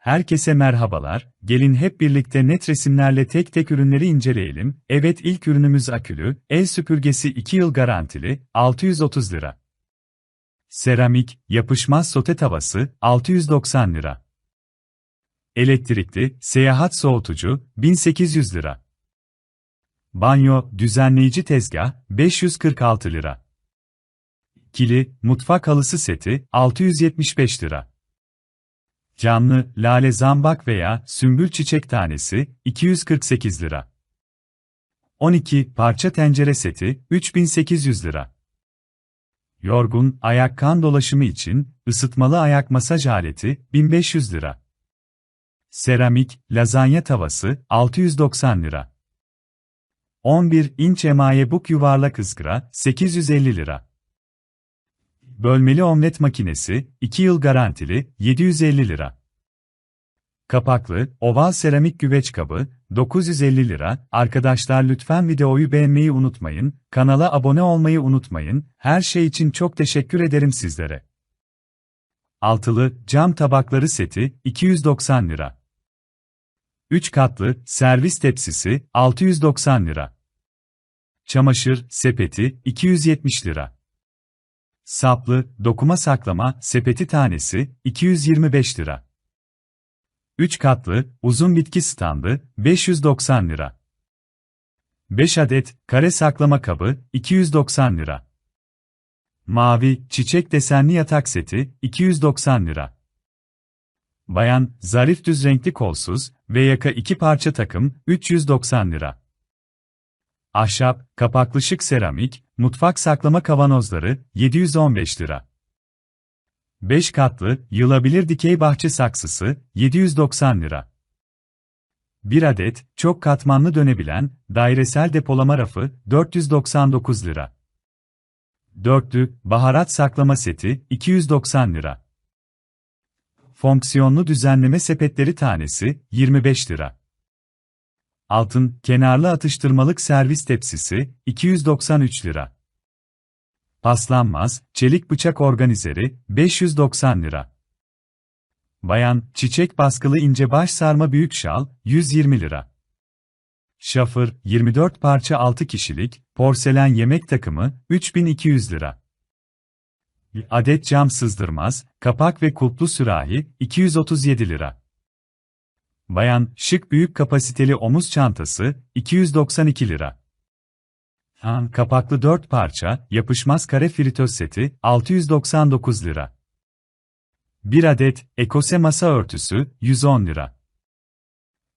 Herkese merhabalar, gelin hep birlikte net resimlerle tek tek ürünleri inceleyelim. Evet ilk ürünümüz akülü, el süpürgesi 2 yıl garantili, 630 lira. Seramik, yapışmaz sote tavası, 690 lira. Elektrikli, seyahat soğutucu, 1800 lira. Banyo, düzenleyici tezgah, 546 lira. Kili, mutfak halısı seti, 675 lira. Canlı, lale zambak veya sümbül çiçek tanesi, 248 lira. 12 parça tencere seti, 3800 lira. Yorgun, ayak kan dolaşımı için, ısıtmalı ayak masaj aleti, 1500 lira. Seramik, lazanya tavası, 690 lira. 11 inç emaye buk yuvarlak ızgara, 850 lira. Bölmeli omlet makinesi, 2 yıl garantili, 750 lira. Kapaklı, oval seramik güveç kabı, 950 lira. Arkadaşlar lütfen videoyu beğenmeyi unutmayın, kanala abone olmayı unutmayın, her şey için çok teşekkür ederim sizlere. Altılı, cam tabakları seti, 290 lira. 3 katlı, servis tepsisi, 690 lira. Çamaşır, sepeti, 270 lira. Saplı, dokuma saklama, sepeti tanesi, 225 lira. 3 katlı, uzun bitki standı, 590 lira. 5 adet, kare saklama kabı, 290 lira. Mavi, çiçek desenli yatak seti, 290 lira. Bayan, zarif düz renkli kolsuz ve yaka iki parça takım, 390 lira. Ahşap, kapaklı şık seramik, mutfak saklama kavanozları, 715 lira. 5 katlı, yılabilir dikey bahçe saksısı, 790 lira. 1 adet, çok katmanlı dönebilen, dairesel depolama rafı, 499 lira. Dörtlü, baharat saklama seti, 290 lira. Fonksiyonlu düzenleme sepetleri tanesi, 25 lira. Altın, kenarlı atıştırmalık servis tepsisi, 293 lira. Paslanmaz, çelik bıçak organizeri, 590 lira. Bayan, çiçek baskılı ince baş sarma büyük şal, 120 lira. Şafır, 24 parça 6 kişilik, porselen yemek takımı, 3200 lira. Adet cam sızdırmaz, kapak ve kulplu sürahi, 237 lira. Bayan, şık büyük kapasiteli omuz çantası, 292 lira. Han kapaklı 4 parça, yapışmaz kare fritöz seti, 699 lira. 1 adet, ekose masa örtüsü, 110 lira.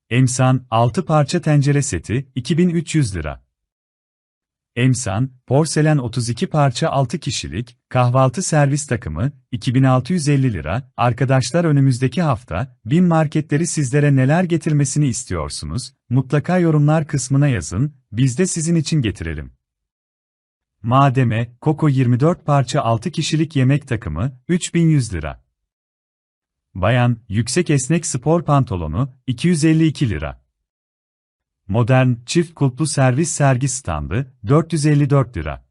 Emsan, 6 parça tencere seti, 2300 lira. Emsan, porselen 32 parça 6 kişilik, kahvaltı servis takımı, 2650 lira. Arkadaşlar önümüzdeki hafta, bin marketleri sizlere neler getirmesini istiyorsunuz? Mutlaka yorumlar kısmına yazın, biz de sizin için getirelim. Mademe, Koko 24 parça 6 kişilik yemek takımı, 3100 lira. Bayan, yüksek esnek spor pantolonu, 252 lira. Modern, çift kulplu servis sergi standı, 454 lira.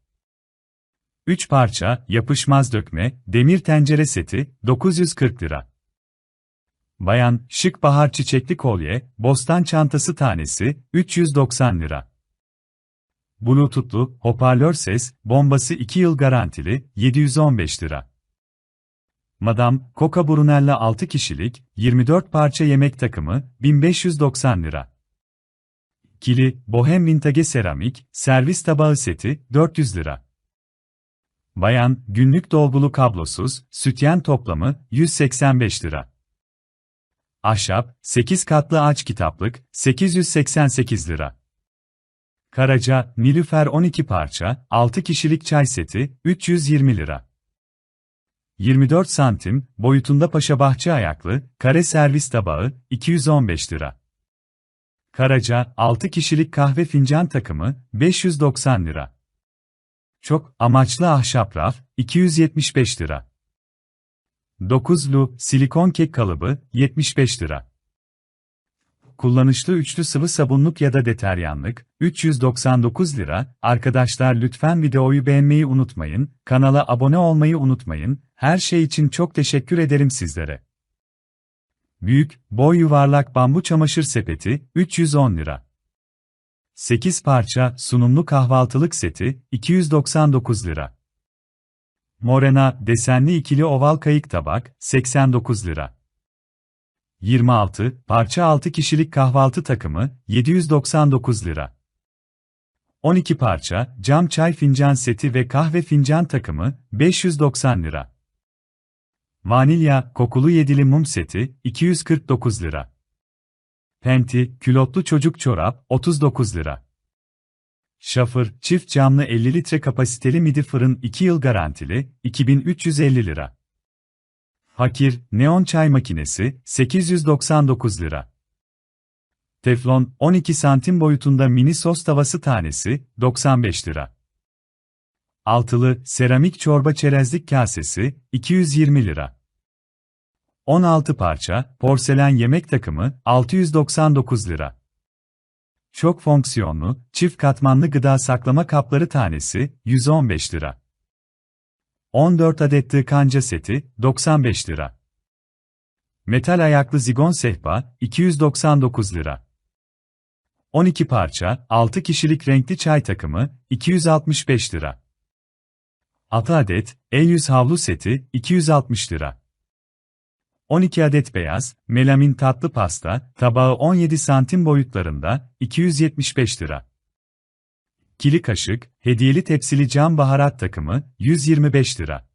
3 parça, yapışmaz dökme, demir tencere seti, 940 lira. Bayan, şık bahar çiçekli kolye, bostan çantası tanesi, 390 lira. Bluetooth'lu, hoparlör ses, bombası 2 yıl garantili, 715 lira. Madame, Coca Brunella 6 kişilik, 24 parça yemek takımı, 1590 lira. Kili, Bohem Vintage Seramik, servis tabağı seti, 400 lira. Bayan, günlük dolgulu kablosuz, sütyen toplamı, 185 lira. Ahşap, 8 katlı ağaç kitaplık, 888 lira. Karaca, Nilüfer 12 parça, 6 kişilik çay seti, 320 lira. 24 santim, boyutunda paşa bahçe ayaklı, kare servis tabağı, 215 lira. Karaca, 6 kişilik kahve fincan takımı, 590 lira. Çok amaçlı ahşap raf, 275 lira. 9'lu, silikon kek kalıbı, 75 lira. Kullanışlı üçlü sıvı sabunluk ya da deteryanlık, 399 lira. Arkadaşlar lütfen videoyu beğenmeyi unutmayın, kanala abone olmayı unutmayın, her şey için çok teşekkür ederim sizlere. Büyük, boy yuvarlak bambu çamaşır sepeti, 310 lira. 8 parça, sunumlu kahvaltılık seti, 299 lira. Morena, desenli ikili oval kayık tabak, 89 lira. 26 parça 6 kişilik kahvaltı takımı, 799 lira. 12 parça, cam çay fincan seti ve kahve fincan takımı, 590 lira. Vanilya, kokulu yedili mum seti, 249 lira. Penti, külotlu çocuk çorap, 39 lira. Şafır, çift camlı 50 litre kapasiteli midi fırın 2 yıl garantili, 2350 lira. Hakir, neon çay makinesi, 899 lira. Teflon, 12 santim boyutunda mini sos tavası tanesi, 95 lira. Altılı, seramik çorba çerezlik kasesi, 220 lira. 16 parça, porselen yemek takımı, 699 lira. Çok fonksiyonlu, çift katmanlı gıda saklama kapları tanesi, 115 lira. 14 adet kanca seti, 95 lira. Metal ayaklı zigon sehpa, 299 lira. 12 parça, 6 kişilik renkli çay takımı, 265 lira. 6 adet, el yüz havlu seti, 260 lira. 12 adet beyaz, melamin tatlı pasta, tabağı 17 santim boyutlarında, 275 lira. Kili kaşık, hediyeli tepsili cam baharat takımı, 125 lira.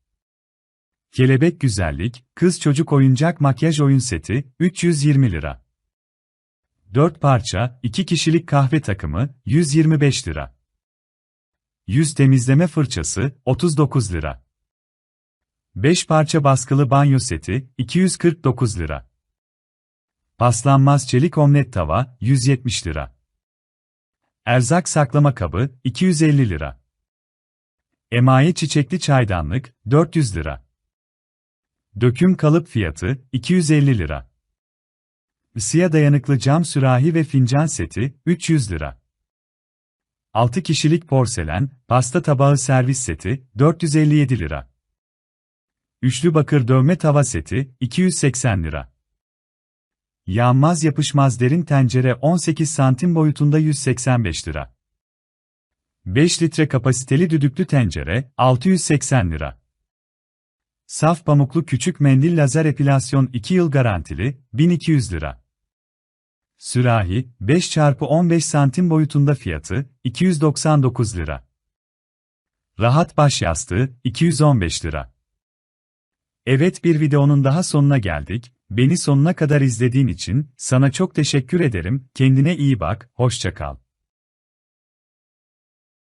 Kelebek güzellik, kız çocuk oyuncak makyaj oyun seti, 320 lira. 4 parça, 2 kişilik kahve takımı, 125 lira. Yüz temizleme fırçası, 39 lira. 5 parça baskılı banyo seti, 249 lira. Paslanmaz çelik omlet tava, 170 lira. Erzak saklama kabı, 250 lira. Emaye çiçekli çaydanlık, 400 lira. Döküm kalıp fiyatı, 250 lira. Isıya dayanıklı cam sürahi ve fincan seti, 300 lira. 6 kişilik porselen, pasta tabağı servis seti, 457 lira. Üçlü bakır dövme tava seti, 280 lira. Yanmaz yapışmaz derin tencere 18 santim boyutunda 185 lira. 5 litre kapasiteli düdüklü tencere, 680 lira. Saf pamuklu küçük mendil lazer epilasyon 2 yıl garantili, 1200 lira. Sürahi, 5 x 15 santim boyutunda fiyatı, 299 lira. Rahat baş yastığı, 215 lira. Evet bir videonun daha sonuna geldik. Beni sonuna kadar izlediğin için sana çok teşekkür ederim. Kendine iyi bak, hoşça kal.